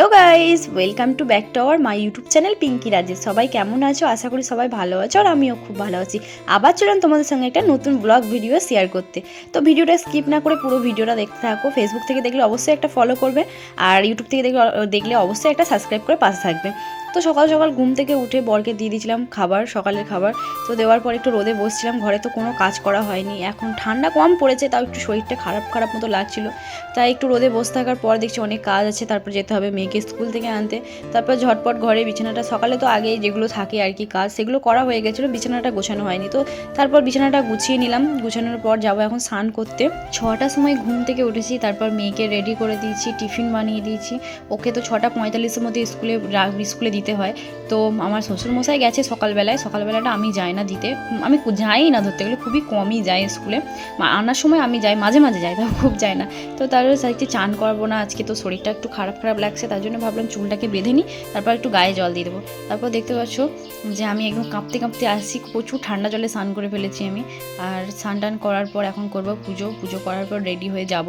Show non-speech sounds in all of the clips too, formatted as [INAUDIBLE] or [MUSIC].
Hello guys welcome to back to our my YouTube channel Pinki Rajesh সবাই কেমন আছো? আশা করি সবাই ভালো আছো আর আমিও খুব ভালো আছি। আবার চলেন তোমাদের সঙ্গে একটা নতুন ব্লগ ভিডিও শেয়ার করতে। তো ভিডিওটা স্কিপ না করে পুরো ভিডিওটা দেখতে থাকো। ফেসবুক থেকে দেখলে অবশ্যই একটা ফলো করবে আর ইউটিউব থেকে দেখলে দেখলে অবশ্যই একটা সাবস্ক্রাইব করে পাশে থাকবে। তো সকাল সকাল ঘুম থেকে উঠে বরকে দিয়ে দিয়েছিলাম খাবার, সকালের খাবার। তো দেওয়ার পর একটু রোদে বসছিলাম, ঘরে তো কোনো কাজ করা হয়নি। এখন ঠান্ডা কম পড়েছে, তাও একটু শরীরটা খারাপ খারাপ মতো লাগছিল। তাই একটু রোদে বসে থাকার পর দেখছি অনেক কাজ আছে, তারপর যেতে হবে মেয়েকে স্কুল থেকে আনতে। তারপর ঝটপট ঘরে বিছানাটা, সকালে তো আগেই যেগুলো থাকে আর কি কাজ, সেগুলো করা হয়ে গেছিল, বিছানাটা গোছানো হয়নি। তো তারপর বিছানাটা গুছিয়ে নিলাম, গুছানোর পর যাব এখন স্নান করতে। ছটার সময় ঘুম থেকে উঠেছি, তারপর মেয়েকে রেডি করে দিয়েছি, টিফিন বানিয়ে দিয়েছি। ওকে তো ছটা পঁয়তাল্লিশের মধ্যে স্কুলে স্কুলে দিতে হয়। তো আমার শ্বশুরমশাই গেছে সকালবেলায়। সকালবেলাটা আমি যাই না দিতে। আমি যাই না ধরতে গেলে খুবই কমই যাই স্কুলে। আনার সময় আমি যাই, মাঝে মাঝে যাই, তাও খুব যাই না। তো তারপরে চাইছি চান করব না, আজকে তো শরীরটা একটু খারাপ খারাপ লাগছে, তার জন্য ভাবলাম চুলটাকে বেঁধে নিই, তারপর একটু গায়ে জল দিয়ে দেবো। তারপর দেখতে পাচ্ছ যে আমি একদম কাঁপতে কাঁপতে আসছি, প্রচুর ঠান্ডা জলে স্নান করে ফেলেছি আমি। আর স্নান টান করার পর এখন করব পুজো। পুজো করার পর রেডি হয়ে যাব।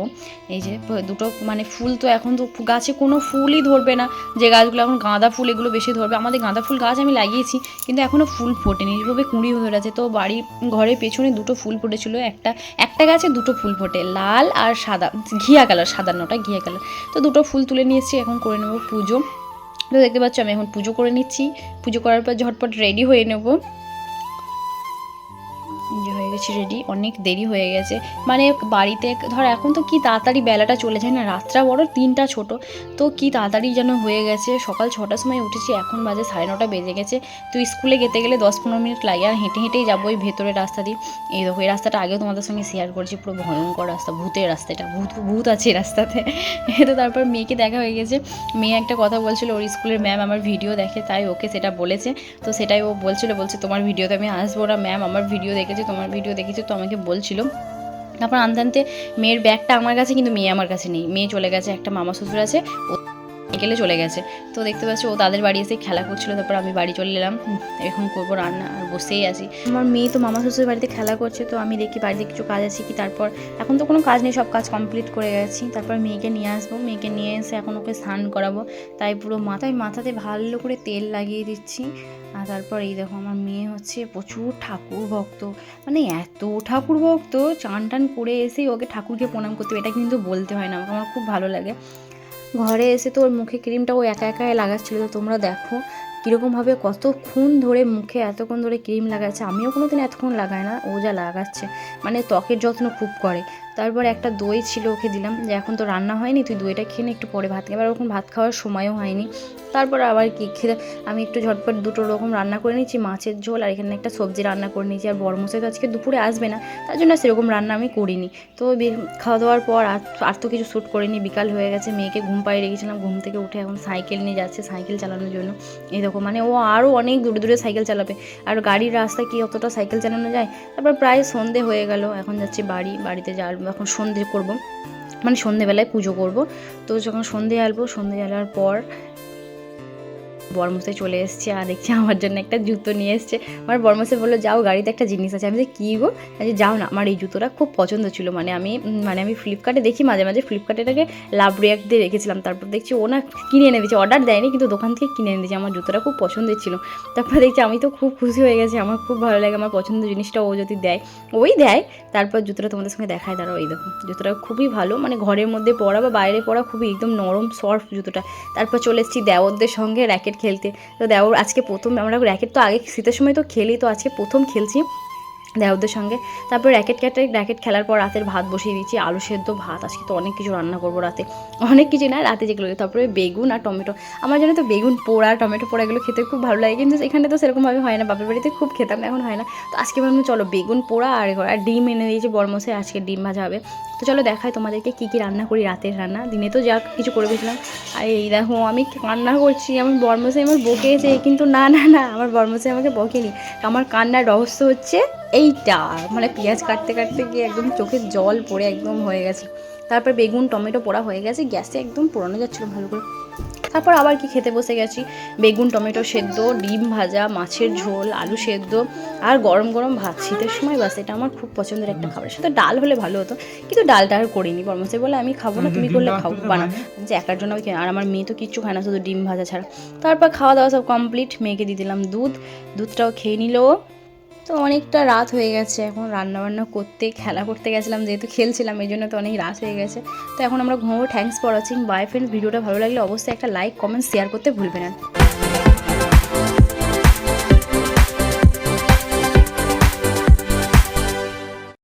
এই যে দুটো মানে ফুল তো এখন তো গাছে কোনো ফুলই ধরবে না। যে গাছগুলো এখন গাঁদা ফুল, এগুলো বেশি ধরবে। আমাদের গাঁদা ফুল গাছ আমি লাগিয়েছি, কিন্তু এখনও ফুল ফোটেনি। এইভাবে কুঁড়ি হয়ে আছে তো বাড়ি ঘরের পেছনে দুটো ফুল ফুটেছিল। একটা একটা গাছে দুটো ফুল ফোটে। লাল আর সাদা, ঘিয়া কালার, সাদা নটা, ঘিয়া কালার। তো দুটো ফুল তুলে নিয়েছি এখন করে নেব পুজো। তো দেখতে পাচ্ছ, আমি এখন পুজো করে নিচ্ছি। পুজো করার পর ঝটপট রেডি হয়ে নেব। গেছি রেডি অনেক দেরি হয়ে গেছে। মানে বাড়িতে ধর এখন তো কি তাড়াতাড়ি বেলাটা চলে যায় না, রাতটা বড়, তিনটা ছোট। তো কি তাড়াতাড়ি যেন হয়ে গেছে, সকাল ছটার সময় উঠেছি, এখন বাজে সাড়ে নটা বেজে গেছে। তো স্কুলে যেতে গেলে দশ পনেরো মিনিট লাগে, আর হেঁটে হেঁটেই যাব ওই ভেতরের রাস্তা দিয়ে। এই দেখো, এই রাস্তাটা আগেও তোমাদের সঙ্গে শেয়ার করছি, পুরো ভয়ঙ্কর রাস্তা, ভূতের রাস্তাটা ভূত ভূত আছে এই রাস্তাতে। [LAUGHS] তো তারপর মেয়েকে দেখা হয়ে গেছে। মেয়ে একটা কথা বলছিল, ওর স্কুলের ম্যাম আমার ভিডিও দেখে, তাই ওকে সেটা বলেছে। তো সেটাই ও বলছিল, বলছে তোমার ভিডিওতে আমি আসব না ম্যাম আমার ভিডিও দেখেছি, তোমার ভিডিও দেখেছি, তো আমাকে বলছিল। তারপর আনতে আনতে মেয়ের ব্যাগটা আমার কাছে, কিন্তু মেয়ে আমার কাছে নেই। মেয়ে চলে গেছে, একটা মামা শ্বশুর আছে। গেলে চলে গেছে। তো দেখতে পাচ্ছি ও তাদের বাড়ি এসে খেলা করছিল, তারপর আমি বাড়ি চলে এলাম। এখন করব রান্না, আর বসেই আছি। আমার মেয়ে তো মামা শ্বশুর বাড়িতে খেলা করছে, তো আমি দেখি বাড়িতে কিছু কাজ আছে কি? তারপর এখন তো কোনো কাজ নেই, সব কাজ কমপ্লিট করে গেছি। তারপর মেয়েকে নিয়ে আসব। মেয়েকে নিয়ে এসে এখন ওকে স্নান করাবো। তাই পুরো মাথায় মাথাতে ভালো করে তেল লাগিয়ে দিচ্ছি। আর তারপর এই দেখো, আমার মেয়ে হচ্ছে প্রচুর ঠাকুর ভক্ত। মানে এত ঠাকুর ভক্ত, চান টান করে এসেই ওকে ঠাকুরকে প্রণাম করতে এটা কিন্তু বলতে হয় না। আমার খুব ভালো লাগে। ঘরে এসে তো ওর মুখে ক্রিমটা ও একা একাই লাগাচ্ছিল, তো তোমরা দেখো কীরকমভাবে কতক্ষণ ধরে মুখে এতক্ষণ ধরে ক্রিম লাগাচ্ছে। আমিও কোনো দিন এতক্ষণ লাগাই না, ও যা লাগাচ্ছে। মানে ত্বকের যত্ন খুব করে। তারপর একটা দই ছিল, ওকে দিলাম। যে এখন তো রান্না হয়নি, তুই দইটা খেয়ে একটু পরে ভাত এবার ওরকম ভাত খাওয়ার সময়ও হয়নি। তারপর আবার কি, খেতে, আমি একটু ঝটপট দুটো রকম রান্না করে নিচ্ছি মাছের ঝোল আর এখানে একটা সবজি রান্না করে নিয়েছি। আর বড়মশাই তো আজকে দুপুরে আসবে না, তার জন্য সেরকম রান্না আমি করিনি। তো খাওয়া দাওয়ার পর আর তো কিছু শ্যুট করিনি, বিকাল হয়ে গেছে, মেয়েকে ঘুম পাড়িয়ে রেখেছিলাম, ঘুম থেকে উঠে এখন সাইকেল নিয়ে যাচ্ছে, সাইকেল চালানোর জন্য। এরকম মানে ও আরও অনেক দূরে দূরে সাইকেল চালাবে। আর গাড়ির রাস্তায় কি অতটা সাইকেল চালানো যায়? তারপর প্রায় সন্ধে হয়ে গেল, এখন যাচ্ছি বাড়ি, বাড়িতে যা এখন সন্ধে করব। মানে সন্ধেবেলায় পুজো করব। তো যখন সন্ধে আলবো সন্ধে আলার পর বর্মসে চলে এসছে আর দেখছি আমার জন্য একটা জুতো নিয়ে এসছে। আমার বর্মসে বলল, যাও, গাড়িতে একটা জিনিস আছে। আমি যে কী গো? আচ্ছা যাও না, আমার এই জুতোটা খুব পছন্দ ছিল। মানে আমি মানে আমি ফ্লিপকার্টে দেখি মাঝে মাঝে ফ্লিপকার্টে এটাকে লাভ রিয়াক্ট দিয়ে রেখেছিলাম। তারপর দেখছি ও না কিনে এনে দিয়েছে অর্ডার দেয়নি, কিন্তু দোকান থেকে কিনে এনে দিয়েছে। আমার জুতোটা খুব পছন্দের ছিল। তারপর দেখছি, আমি তো খুব খুশি হয়ে গেছি। আমার খুব ভালো লাগে, আমার পছন্দের জিনিসটা ও যদি দেয়, ওই দেয়। তারপর জুতোটা তোমাদের সঙ্গে দেখায়। দাঁড়াও, এই দেখো, জুতোটা খুবই ভালো। মানে ঘরের মধ্যে পরা বা বাইরে পরা খুবই একদম নরম সফট জুতোটা। তারপর চলে এসেছি দেওরদের সঙ্গে র্যাকেট খেলতে। তো দেওর আজকে প্রথম আমরা র্যাকেট তো আগে শীতের সময় তো খেলি, তো আজকে প্রথম খেলছি। দেওরদের সঙ্গে। তারপর র্যাকেট ক্যাটে র্যাকেট খেলার পর রাতের ভাত বসিয়ে দিচ্ছি, আলু সেদ্ধ, ভাত, আজকে তো অনেক কিছু রান্না করব রাতে। অনেক কিছু না, রাতে যেগুলো তারপরে বেগুন আর টমেটো। আমার জন্য তো বেগুন পোড়া টমেটো পোড়া এগুলো খেতে খুব ভালো লাগে। কিন্তু এখানে তো সেরকমভাবে হয় না, বাপের বাড়িতে খুব খেতাম, এখন হয় না। তো আজকে ভাবলাম চলো বেগুন পোড়া আর। আর ডিম এনে দিয়েছি বর্মসে আজকে ডিম ভাজা হবে। তো চলো দেখাই তোমাদেরকে কী কী রান্না করি রাতের রান্না। দিনে তো যা কিছু করে গেছিলাম আর এই দেখো আমি কান্না করছি, আমার বর্মসে আমার বকেছে। কিন্তু না না না, আমার বর্মসে আমাকে বকেনি। আমার কান্নার রহস্য হচ্ছে এইটা মানে পেঁয়াজ কাটতে কাটতে গিয়ে একদম চোখের জল পড়ে একদম হয়ে গেছে। তারপর বেগুন টমেটো পোড়া হয়ে গেছে গ্যাসে একদম পোড়ানো যাচ্ছিল ভালো করে। তারপর আবার কি খেতে বসে গেছি? বেগুন টমেটো সেদ্ধ ডিম ভাজা মাছের ঝোল আলু সেদ্ধ আর গরম গরম ভাত। শীতের সময় বাস এটা আমার খুব পছন্দের একটা খাবার। সাথে ডাল হলে ভালো হতো কিন্তু ডালটা আর করিনি। বর্মসে বলে আমি খাব না তুমি করলে খাও বানা যে একার জন্য আমি আর আমার মেয়ে তো কিচ্ছু খায় না শুধু ডিম ভাজা ছাড়া। তারপর খাওয়া দাওয়া সব কমপ্লিট মেয়েকে দিয়ে দিলাম দুধ। দুধটাও খেয়ে নিল। তো অনেকটা রাত হয়ে গেছে। এখন রান্না বান্না করতে, খেলা করতে গেছিলাম, যেহেতু খেলছিলাম, এই জন্য তো অনেক রাত হয়ে গেছে। তো এখন আমরা ঘুমো thanks for watching bye friends ভিডিওটা ভালো লাগলে অবশ্যই একটা লাইক কমেন্ট শেয়ার করতে ভুলবে না।